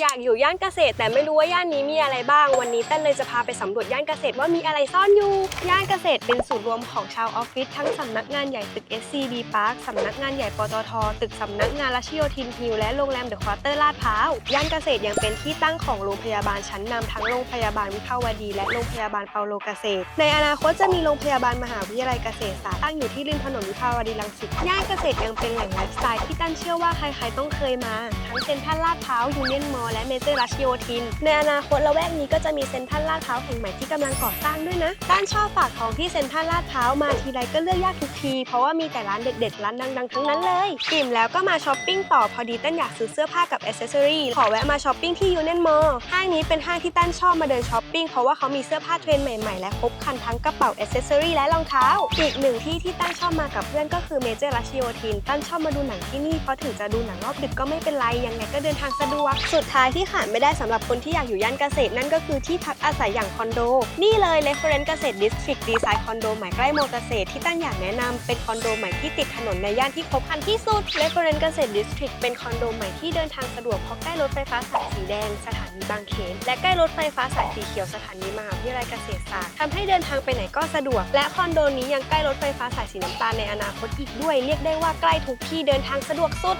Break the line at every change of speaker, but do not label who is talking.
อยากอยู่ย่านเกษตร แต่ไม่รู้ว่าย่านนี้มีอะไรบ้าง วันนี้เต้นเลยจะพาไปสำรวจย่านเกษตรว่ามีอะไรซ่อนอยู่ ย่านเกษตรเป็นศูนย์รวมของชาวออฟฟิศทั้งสำนักงานใหญ่ตึก SCB Park สำนักงานใหญ่ปตทตึกสำนักงานรัชโยธินฮิลและโรงแรมเดอะควอเตอร์ลาดพร้าวย่านเกษตรยังเป็นที่ตั้งของโรงพยาบาลชั้นนำทั้งโรงพยาบาลวิภาวดี และโรงพยาบาลเปาโลเกษตร ในอนาคตจะมีโรงพยาบาลมหาวิทยาลัยเกษตรศาสตร์ตั้งอยู่ที่ริมถนนวิภาวดีรังสิตย่านเกษตรยังเป็นแหล่งไลฟ์สไตล์ที่ตั้นเชื่อว่าใครๆต้องเคยมาทั้งเซ็นทรัลลาดพร้าวยูเนียนมอลและเมเจอร์รัชโยธิน ในอนาคตละแวกนี้ก็จะมีเซ็นทรัลลาดพร้าวแห่งใหม่ที่กำลังก่อสร้างด้วยนะด้านชอบฝากของที่เซ็นทรัลลาดพร้าวมาทีไรก็เลือกยากทุกที เพราะว่ามีแต่ร้านเด็ดๆ ร้านดังๆ ทั้งนั้นเลยอิ่มแล้วก็มาช้อปปิ้งต่อพอดีตั้นอยากซื้อเสื้อผ้ากับอ c เซอรี่ขอแวะมาช้อปปิ้งที่ยูเนียนมอลล์ห้างนี้เป็นห้างที่ตั้นชอบมาเดินช้อปปิ้งเพราะว่าเขามีเสื้อผ้าเทรนด์ใหม่ๆ และครบคันทั้งกระเป๋าอ c เซสซอรี่และรองเท้า อีกหนึ่งที่ที่ตั้นชอบมากับเพื่อนก็คือเมเจอร์รัชโยธินตั้นชอบมาดูหนังที่นี่เพราะถึงจะดูหนังรอบดึกก็ไม่เป็นไรยังไงก็เดินทางสะดวกสุดท้ายที่ขาดไม่ได้สำหรับคนที่อยากอยู่ย่านเกษตรนั่นก็คือที่พักอาศัยอย่างคอนโด นี่เลย Reference เกษตร District Design คอนโดใหม่ใกล้โมเกษตรที่ตั้นอยากแนะนำเป็นคอนโดใหม่ที่ติดถนนในย่านที่ครบคันที่สุด Reference เกษตร District เป็นคอนโดใหม่ที่เดินทางสะดวกเพราะใกล้รถไฟฟ้าสายสีแดงสถานีบางเขน และใกล้รถไฟฟ้าสายสีเขียวสถานีมหาวิทยาลัยเกษตรศาสตร์ทำให้เดินทางไปไหนก็สะดวก และคอนโดนี้ยังใกล้รถไฟฟ้าสายสีน้ำตาลในอนาคตอีกด้วย เรียกได้ว่าใกล้ทุกที่เดินทางสะดวกสุด